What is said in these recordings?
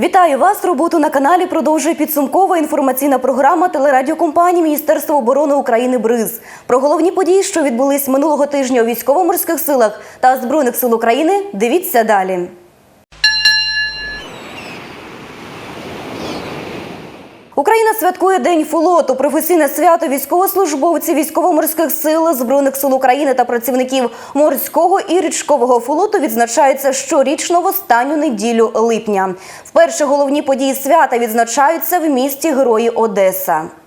Вітаю вас! Роботу на каналі продовжує підсумкова інформаційна програма телерадіокомпанії Міністерства оборони України БРИЗ. Про головні події, що відбулись минулого тижня у військово-морських силах та збройних сил України. Дивіться далі. Україна святкує День флоту, професійне свято військовослужбовців військово-морських сил, збройних сил України та працівників морського і річкового флоту відзначається щорічно в останню неділю липня. Вперше головні події свята відзначаються в місті Герої Одеса.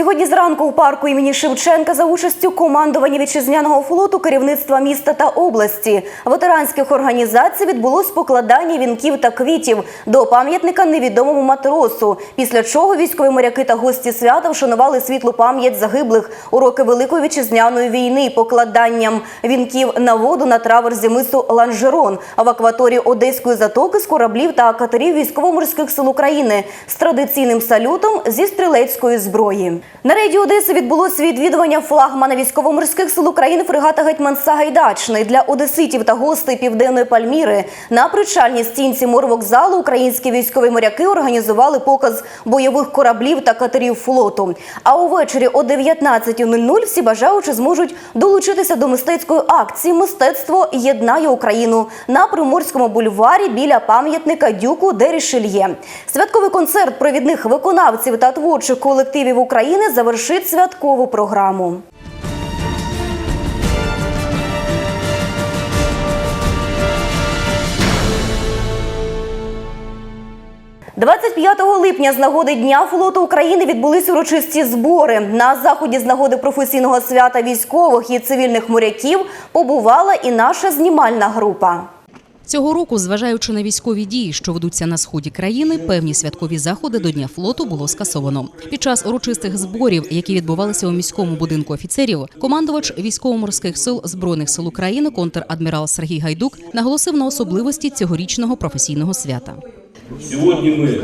Сьогодні зранку у парку імені Шевченка за участю командування вітчизняного флоту, керівництва міста та області, ветеранських організацій відбулось покладання вінків та квітів до пам'ятника невідомому матросу. Після чого військові моряки та гості свята вшанували світлу пам'ять загиблих у роки Великої вітчизняної війни покладанням вінків на воду на траверзі мису Ланжерон в акваторії Одеської затоки з кораблів та катерів військово-морських сил України з традиційним салютом зі стрілецької зброї. На рейді Одеси відбулося відвідування флагмана військово-морських сил України фрегата Гетьман Сагайдачний для одеситів та гостей південної Пальміри. На причальній стінці морвокзалу українські військові моряки організували показ бойових кораблів та катерів флоту. А увечері о 19.00 всі бажаючі зможуть долучитися до мистецької акції Мистецтво єднає Україну на Приморському бульварі біля пам'ятника Дюку де Рішельє. Святковий концерт провідних виконавців та творчих колективів України завершить святкову програму. – 25 липня з нагоди Дня флоту України відбулись урочисті збори. На заході з нагоди професійного свята військових і цивільних моряків побувала і наша знімальна група. Цього року, зважаючи на військові дії, що ведуться на сході країни, певні святкові заходи до Дня флоту було скасовано. Під час урочистих зборів, які відбувалися у міському будинку офіцерів, командувач військово-морських сил збройних сил України, контр-адмірал Сергій Гайдук, наголосив на особливості цьогорічного професійного свята. Сьогодні ми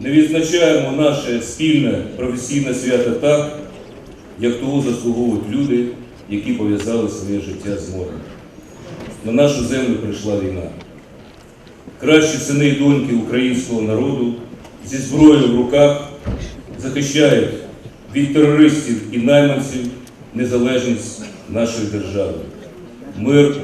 не відзначаємо наше спільне професійне свято так, як того заслуговують люди, які пов'язали своє життя з морем. На нашу землю прийшла війна. Кращі сини і доньки українського народу зі зброєю в руках захищають від терористів і найманців незалежність нашої держави, мир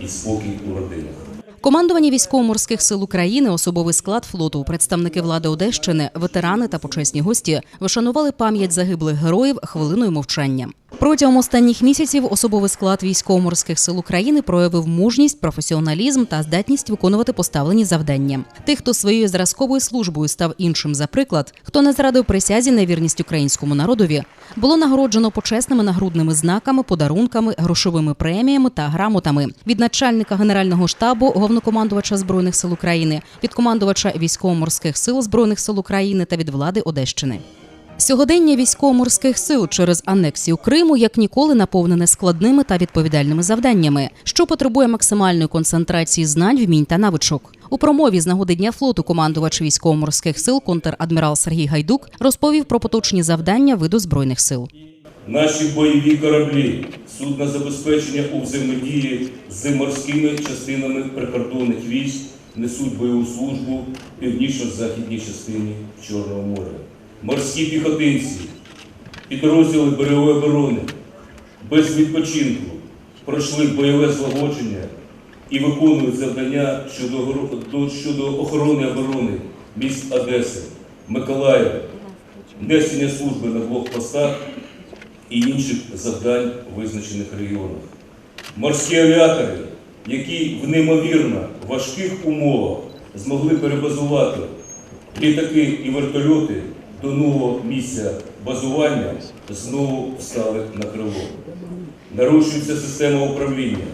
і спокій у родинах. Командування військово-морських сил України, особовий склад флоту, представники влади Одещини, ветерани та почесні гості вишанували пам'ять загиблих героїв хвилиною мовчання. Протягом останніх місяців особовий склад військово-морських сил України проявив мужність, професіоналізм та здатність виконувати поставлені завдання. Тих, хто своєю зразковою службою став іншим за приклад, хто не зрадив присязі на вірність українському народові, було нагороджено почесними нагрудними знаками, подарунками, грошовими преміями та грамотами від начальника генерального штабу, головнокомандувача збройних сил України, від командувача військово-морських сил збройних сил України та від влади Одещини. Сьогодення військово-морських сил через анексію Криму як ніколи наповнене складними та відповідальними завданнями, що потребує максимальної концентрації знань, вмінь та навичок. У промові з нагоди дня флоту командувач військово-морських сил контр-адмірал Сергій Гайдук розповів про поточні завдання виду збройних сил. Наші бойові кораблі, судна забезпечення у взаємодії з морськими частинами прикордонних військ несуть бойову службу в північно-західній частині Чорного моря. Морські піхотинці, підрозділи берегової оборони без відпочинку пройшли бойове злагодження і виконують завдання щодо, щодо охорони оборони міст Одеси, Миколаєва, несення служби на блокпостах і інших завдань в визначених регіонах. Морські авіатори, які в неймовірно важких умовах змогли перебазувати літаки і вертольоти до нового місця базування, знову встали на крило. Нарушується система управління,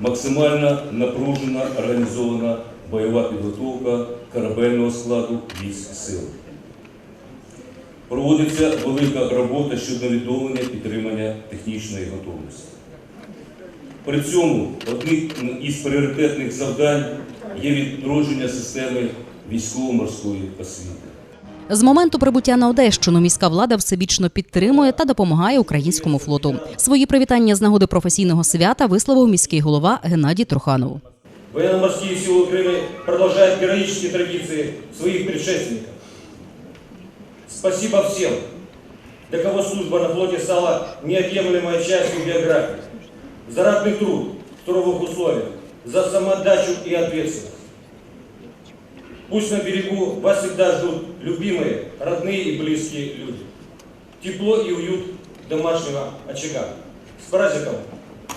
максимально напружена організована бойова підготовка корабельного складу військ сил. Проводиться велика робота щодо відновлення підтримання технічної готовності. При цьому одним із пріоритетних завдань є відродження системи військово-морської освіти. З моменту прибуття на Одещину міська влада всебічно підтримує та допомагає українському флоту. Свої привітання з нагоди професійного свята висловив міський голова Геннадій Труханов. Военно-морские силы Украины продолжают героические традиции своих предшественников. Спасибо всем, для кого служба на флоте стала неотъемлемой частью биографии. За ратный труд в суровых условиях, за самоотдачу и ответственность. Пусть на берегу вас всегда ждут любимые, родные и близкие люди. Тепло и уют домашнего очага. С праздником,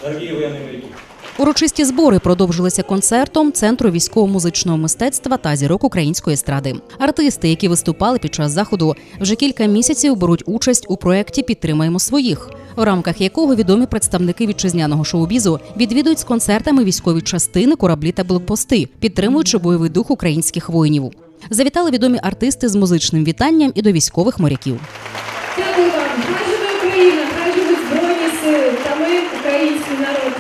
дорогие военные моряки! Урочисті збори продовжилися концертом Центру військово-музичного мистецтва та зірок української естради. Артисти, які виступали під час заходу, вже кілька місяців беруть участь у проєкті Підтримаємо своїх, в рамках якого відомі представники вітчизняного шоу-бізу відвідують з концертами військові частини, кораблі та блокпости, підтримуючи бойовий дух українських воїнів. Завітали відомі артисти з музичним вітанням і до військових моряків. Дякую вам. Хай живе Україна, хай живуть Збройні сили та ми, український народ.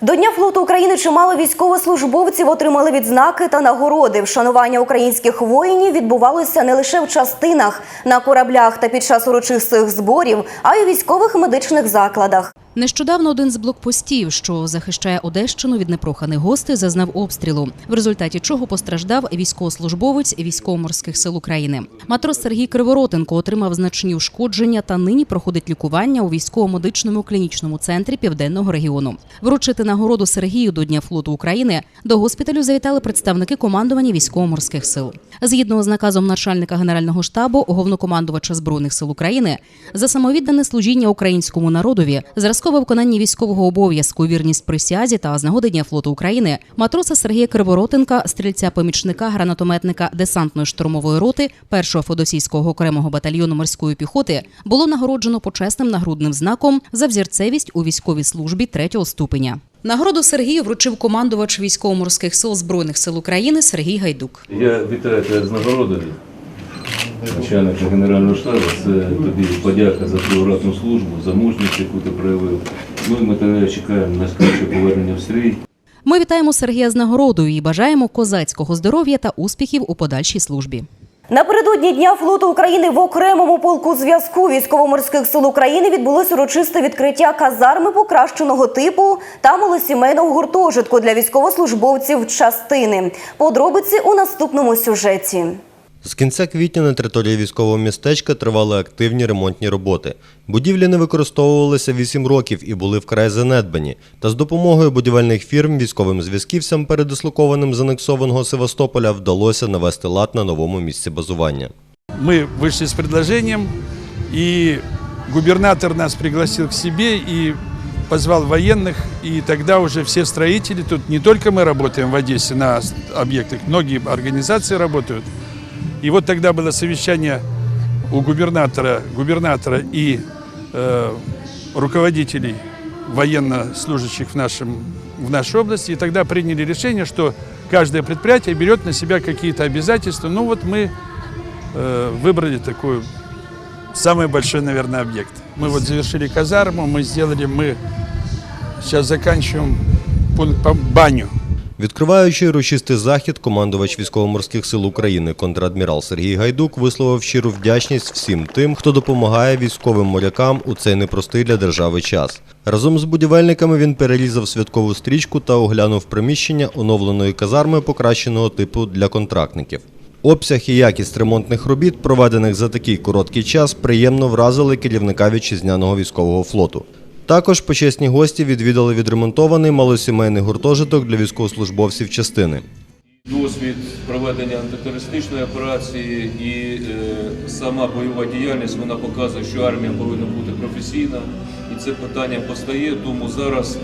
До Дня флоту України чимало військовослужбовців отримали відзнаки та нагороди. Вшанування українських воїнів відбувалося не лише в частинах, на кораблях та під час урочистих зборів, а й у військових медичних закладах. Нещодавно один з блокпостів, що захищає Одещину від непроханих гостей, зазнав обстрілу, в результаті чого постраждав військовослужбовець військово-морських сил України. Матрос Сергій Криворотенко отримав значні ушкодження та нині проходить лікування у військово-медичному клінічному центрі південного регіону. Вручити нагороду Сергію до Дня флоту України до госпіталю завітали представники командування військово-морських сил. Згідно з наказом начальника генерального штабу, головнокомандувача збройних сил України за самовіддане служіння українському народові, зразкове виконання військового обов'язку, вірність присязі та з нагоди Дня флоту України, матроса Сергія Криворотенка, стрільця-помічника, гранатометника десантної штурмової роти першого Федосійського окремого батальйону морської піхоти було нагороджено почесним нагрудним знаком за взірцевість у військовій службі третього ступеня. Нагороду Сергію вручив командувач військово-морських сил збройних сил України Сергій Гайдук. Я вітаю з нагородою. Начальника Генерального штабу, це тобі подяка за твою ратну службу, за мужність, яку ти проявив. Ну і ми тебе чекаємо на скоріше повернення в стрій. Ми вітаємо Сергія з нагородою і бажаємо козацького здоров'я та успіхів у подальшій службі. Напередодні Дня флоту України в окремому полку зв'язку військово-морських сил України відбулось урочисте відкриття казарми покращеного типу та малосімейного гуртожитку для військовослужбовців частини. Подробиці у наступному сюжеті. З кінця квітня на території військового містечка тривали активні ремонтні роботи. Будівлі не використовувалися 8 років і були вкрай занедбані. Та з допомогою будівельних фірм військовим зв'язківцям, передислокованим з анексованого Севастополя, вдалося навести лад на новому місці базування. мы вышли с предложением, и губернатор нас пригласил к себе и позвал военных, и тогда уже все строители, тут не только мы работаем в Одессе на с- объектах, многие организации работают. И вот тогда было совещание у губернатора, губернатора и э, руководителей военнослужащих в, нашем, в нашей области. И тогда приняли решение, что каждое предприятие берет на себя какие-то обязательства. Ну вот мы э, выбрали такой самый большой, наверное, объект. Мы вот завершили казарму, мы сделали, мы сейчас заканчиваем пункт по баню. Відкриваючи урочистий захід, командувач військово-морських сил України контрадмірал Сергій Гайдук висловив щиру вдячність всім тим, хто допомагає військовим морякам у цей непростий для держави час. Разом з будівельниками він перерізав святкову стрічку та оглянув приміщення оновленої казарми покращеного типу для контрактників. Обсяг і якість ремонтних робіт, проведених за такий короткий час, приємно вразили керівника вітчизняного військового флоту. Також почесні гості відвідали відремонтований малосімейний гуртожиток для військовослужбовців частини. Досвід проведення антитерористичної операції і е, сама бойова діяльність вона показує, що армія повинна бути професійна, і це питання постає. Тому зараз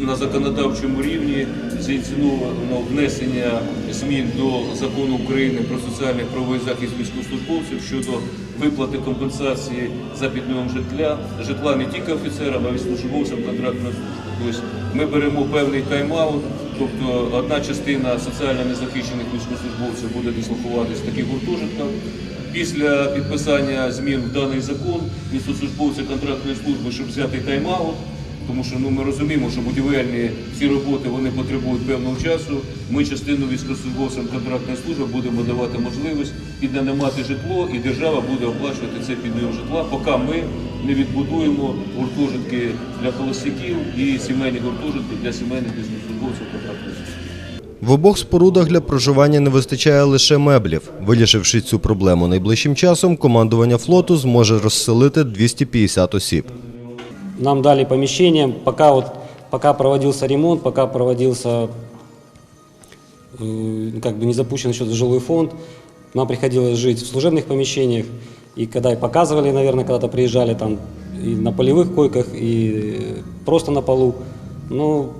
на законодавчому рівні зініційовано внесення змін до закону України про соціальний правовий захист військовослужбовців щодо виплати компенсації за підйом житла, житла не тільки офіцерам, а й службовцям контрактної служби. Тобто ми беремо певний тайм-аут, тобто одна частина соціально незахищених військовослужбовців буде дислокуватись в таких гуртожитках. Після підписання змін в даний закон військовослужбовці контрактної служби, щоб взяти тайм-аут, тому що ну, ми розуміємо, що будівельні всі роботи вони потребують певного часу. Ми частину військовослужбовцям контрактної служби будемо давати можливість і мати житло, і держава буде оплачувати це підйом житла, поки ми не відбудуємо гуртожитки для холостяків і сімейні гуртожитки для сімейних військовослужбовців контрактної служби. В обох спорудах для проживання не вистачає лише меблів. Вирішивши цю проблему найближчим часом, командування флоту зможе розселити 250 осіб. Нам дали помещение, пока, вот, пока проводился ремонт, пока проводился, э, как бы не запущен еще жилой фонд, нам приходилось жить в служебных помещениях. И когда и показывали, наверное, когда-то приезжали там и на полевых койках, и просто на полу. Ну,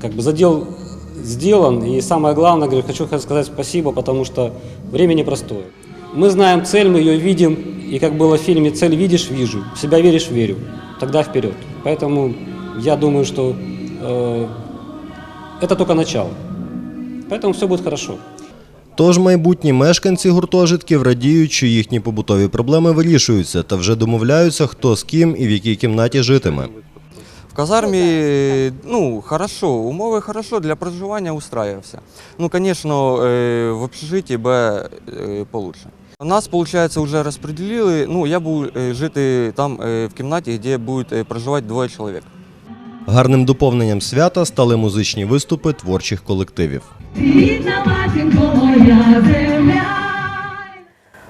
как бы задел сделан. И самое главное, говорю, хочу сказать спасибо, потому что время непростое. Мы знаем цель, мы ее видим, и как было в фильме «Цель видишь, вижу», в себя веришь, верю, тогда вперед. Поэтому я думаю, что э, это только начало. Поэтому все будет хорошо. Тож майбутні мешканці гуртожитків радіють, що їхні побутові проблеми вирішуються та вже домовляються, хто з ким і в якій кімнаті житиме. В казармі, ну, хорошо, умови хорошо, для проживання устраивався. Ну, звісно, е, в общежитті Б е, получше. Нас, виходить, вже розподілили, ну, я буду е, жити там е, в кімнаті, де будуть е, проживати двоє чоловік. Гарним доповненням свята стали музичні виступи творчих колективів. Рідна матінко моя земля.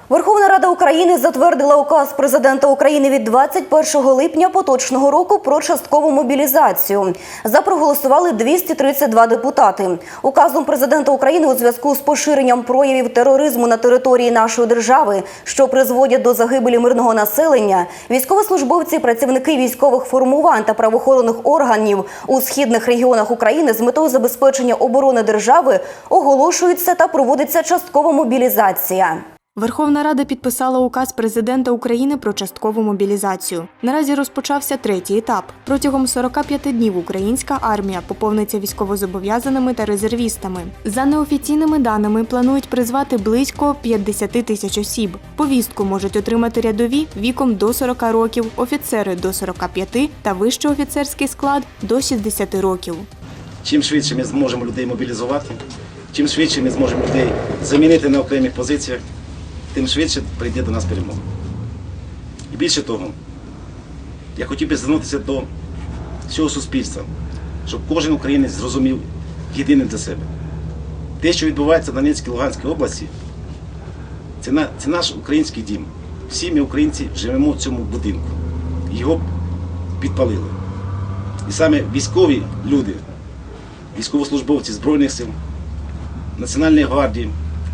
Верховна Рада України затвердила указ президента України від 21 липня поточного року про часткову мобілізацію. За проголосували 232 депутати. Указом президента України у зв'язку з поширенням проявів тероризму на території нашої держави, що призводять до загибелі мирного населення, військовослужбовці, працівники військових формувань та правоохоронних органів у східних регіонах України з метою забезпечення оборони держави оголошується та проводиться часткова мобілізація. Верховна Рада підписала указ президента України про часткову мобілізацію. Наразі розпочався третій етап. Протягом 45 днів українська армія поповниться військовозобов'язаними та резервістами. За неофіційними даними планують призвати близько 50 тисяч осіб. Повістку можуть отримати рядові віком до 40 років, офіцери до 45 та вищий офіцерський склад до 60 років. Чим швидше ми зможемо людей мобілізувати, чим швидше ми зможемо людей замінити на окремих позиціях, тим швидше прийде до нас перемога. І більше того, я хотів би звернутися до всього суспільства, щоб кожен українець зрозумів єдине для себе. Те, що відбувається в Донецькій Луганській області, це, на, це наш український дім. Всі ми, українці, живемо в цьому будинку. Його підпалили. І саме військові люди, військовослужбовці Збройних сил, Національної гвардії,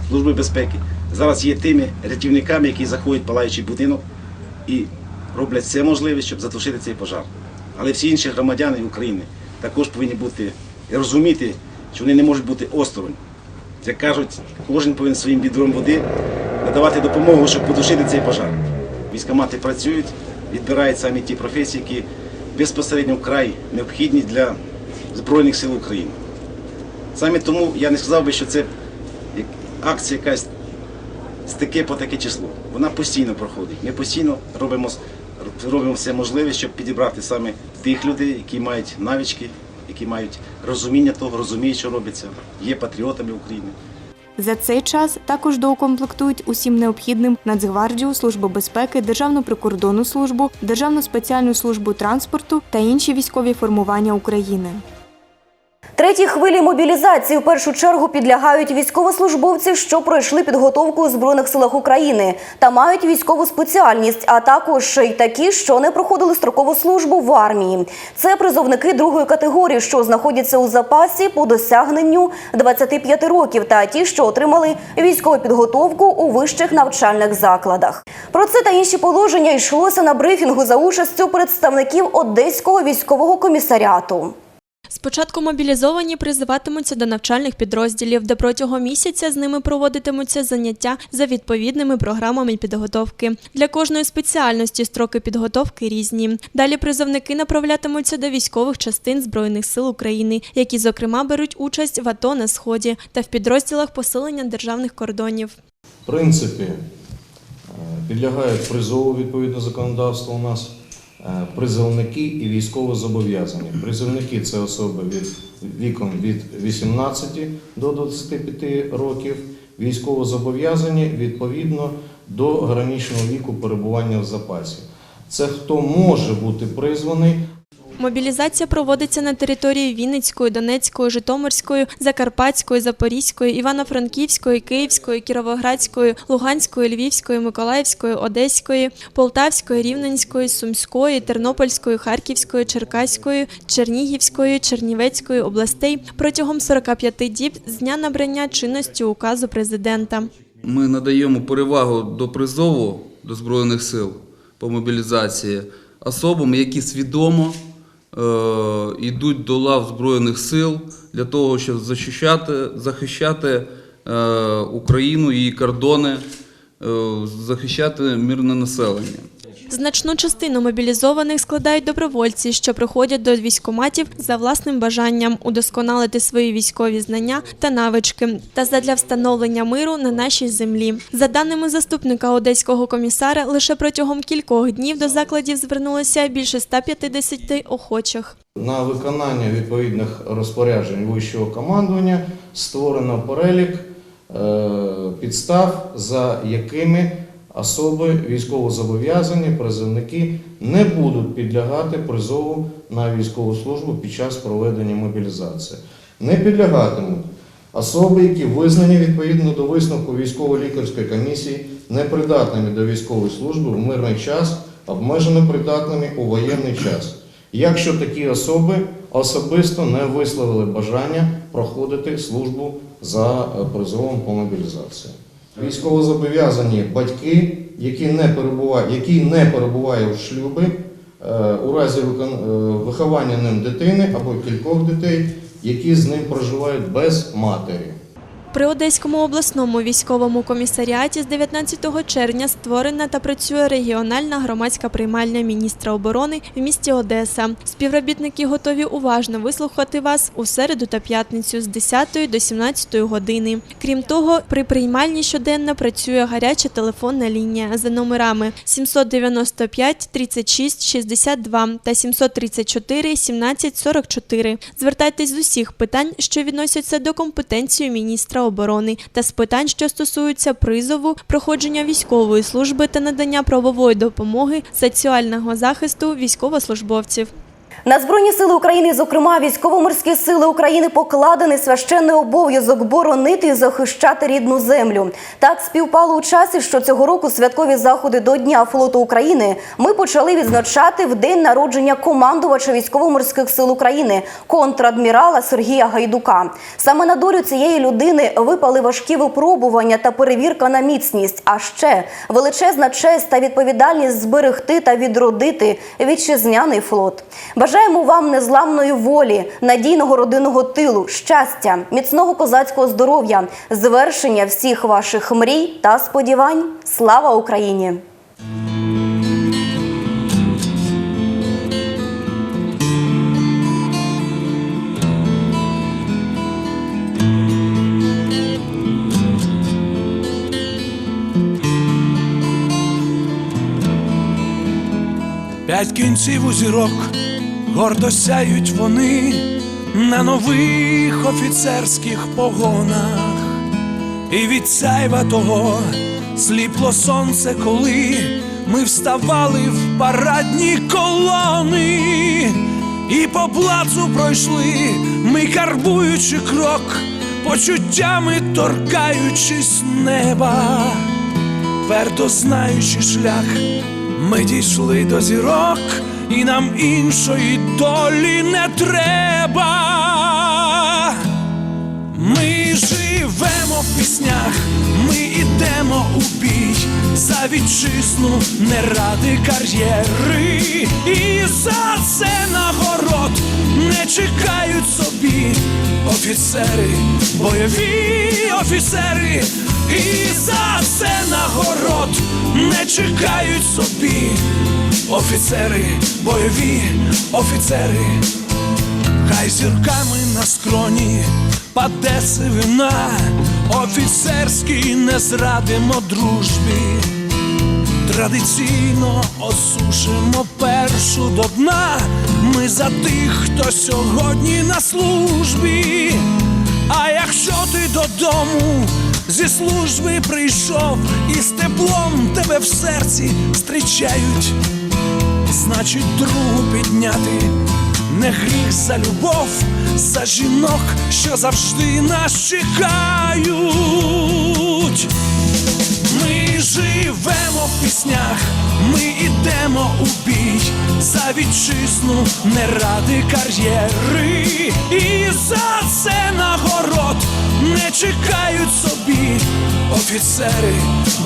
Служби безпеки зараз є тими рятівниками, які заходять палаючий будинок і роблять все можливе, щоб затушити цей пожар. Але всі інші громадяни України також повинні бути і розуміти, що вони не можуть бути осторонь. Як кажуть, кожен повинен своїм відром води надавати допомогу, щоб потушити цей пожар. Військомати працюють, відбирають самі ті професії, які безпосередньо вкрай необхідні для Збройних сил України. Саме тому я не сказав би, що це акція якась з таке по таке число. Вона постійно проходить. Ми постійно робимо, робимо все можливе, щоб підібрати саме тих людей, які мають навички, які мають розуміння того, розуміють, що робиться, є патріотами України. За цей час також доукомплектують усім необхідним Нацгвардію, Службу безпеки, Державну прикордонну службу, Державну спеціальну службу транспорту та інші військові формування України. Третій хвилі мобілізації в першу чергу підлягають військовослужбовці, що пройшли підготовку у збройних силах України та мають військову спеціальність, а також й такі, що не проходили строкову службу в армії. Це призовники другої категорії, що знаходяться у запасі по досягненню 25 років, та ті, що отримали військову підготовку у вищих навчальних закладах. Про це та інші положення йшлося на брифінгу за участю представників Одеського військового комісаріату. Спочатку мобілізовані призиватимуться до навчальних підрозділів, де протягом місяця з ними проводитимуться заняття за відповідними програмами підготовки. Для кожної спеціальності строки підготовки різні. Далі призовники направлятимуться до військових частин Збройних сил України, які, зокрема, беруть участь в АТО на сході та в підрозділах посилення державних кордонів. В принципі, е, підлягають призову відповідно законодавства у нас. Е, призовники і військовозобов'язані. Призовники це особи від віком від 18 до 25 років, військовозобов'язані відповідно до граничного віку перебування в запасі. Це хто може бути призваний, Мобілізація проводиться на території Вінницької, Донецької, Житомирської, Закарпатської, Запорізької, Івано-Франківської, Київської, Кіровоградської, Луганської, Львівської, Миколаївської, Одеської, Полтавської, Рівненської, Сумської, Тернопільської, Харківської, Черкаської, Чернігівської, Чернівецької областей протягом 45 діб з дня набрання чинності указу президента. Ми надаємо перевагу до призову до Збройних сил по мобілізації особам, які свідомо йдуть до лав Збройних сил для того, щоб захищати, захищати е, Україну, її кордони, е, захищати мирне населення. Значну частину мобілізованих складають добровольці, що приходять до військкоматів за власним бажанням удосконалити свої військові знання та навички та задля встановлення миру на нашій землі. За даними заступника одеського комісара, лише протягом кількох днів до закладів звернулося більше 150 охочих. На виконання відповідних розпоряджень вищого командування створено перелік е, підстав, за якими особи військовозобов'язані, призовники не будуть підлягати призову на військову службу під час проведення мобілізації. Не підлягатимуть особи, які визнані відповідно до висновку військово-лікарської комісії непридатними до військової служби в мирний час, обмежено придатними у воєнний час якщо такі особи особисто не висловили бажання проходити службу за е, призовом по мобілізації. Військовозобов'язані батьки, які не перебувають, які не перебувають в шлюбі, е, у разі е, виховання ним дитини або кількох дітей, які з ним проживають без матері. При Одеському обласному військовому комісаріаті з 19 червня створена та працює регіональна громадська приймальня міністра оборони в місті Одеса. Співробітники готові уважно вислухати вас у середу та п'ятницю з 10 до 17 години. Крім того, при приймальні щоденно працює гаряча телефонна лінія за номерами 795 36 62 та 734 17 44. Звертайтесь з усіх питань, що відносяться до компетенції міністра оборони та з питань, що стосуються призову, проходження військової служби та надання правової допомоги соціального захисту військовослужбовців. На Збройні сили України, зокрема військово-морські сили України, покладений священний обов'язок боронити і захищати рідну землю. Так співпало у часі, що цього року святкові заходи до Дня флоту України ми почали відзначати в день народження командувача військово-морських сил України, контрадмірала Сергія Гайдука. Саме на долю цієї людини випали важкі випробування та перевірка на міцність. А ще величезна честь та відповідальність зберегти та відродити вітчизняний флот. Бажаємо вам незламної волі, надійного родинного тилу, щастя, міцного козацького здоров'я, звершення всіх ваших мрій та сподівань. Слава Україні! П'ять кінців у зірок гордо сяють вони на нових офіцерських погонах, і від сяйва того сліпло сонце, коли ми вставали в парадні колони, і по плацу пройшли, ми карбуючи крок, почуттями торкаючись неба, твердо знаючи шлях. Ми дійшли до зірок, і нам іншої долі не треба. Ми живемо в піснях, ми ідемо у бій за вітчизну, не ради кар'єри, і за це нагород не чекають собі офіцери, бойові офіцери, і за це нагород не чекають собі офіцери, бойові офіцери, хай зірками на скроні паде сивина, офіцерський не зрадимо дружбі, Традиційно осушимо першу до дна. Ми за тих, хто сьогодні на службі. А якщо ти додому зі служби прийшов і з теплом тебе в серці зустрічають, значить другу підняти. Не гріх за любов, за жінок, що завжди нас чекають. Ми живемо в піснях, ми ідемо у бій за вітчизну, не ради кар'єри, і за це нагород не чекають собі офіцери,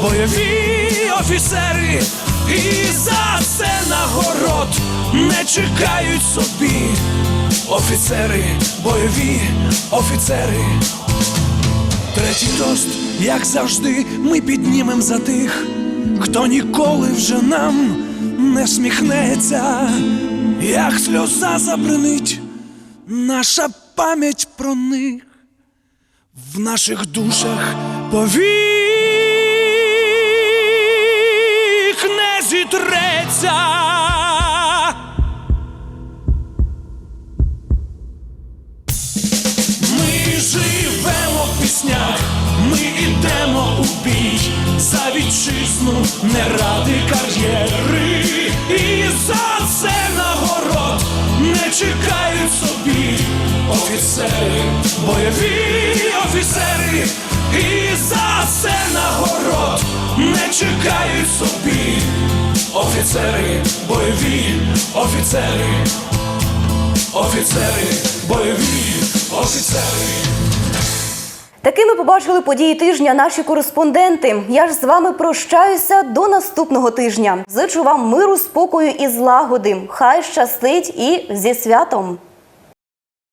бойові офіцери, і за це нагород не чекають собі. Офіцери, бойові офіцери. Третій тост, як завжди, ми піднімем за тих, хто ніколи вже нам не сміхнеться, як сльоза забринить наша пам'ять про них. В наших душах повік зітреться. Ми живемо в піснях, ми ідемо у бій. За вітчизну, не ради кар'єри, і за це нагород не чекають собі. Офіцери, бойові офіцери, і за це нагород не чекають собі офіцери, бойові офіцери. Офіцери, бойові офіцери. Такими побачили події тижня наші кореспонденти. Я ж з вами прощаюся до наступного тижня. Зичу вам миру, спокою і злагоди. Хай щастить і зі святом.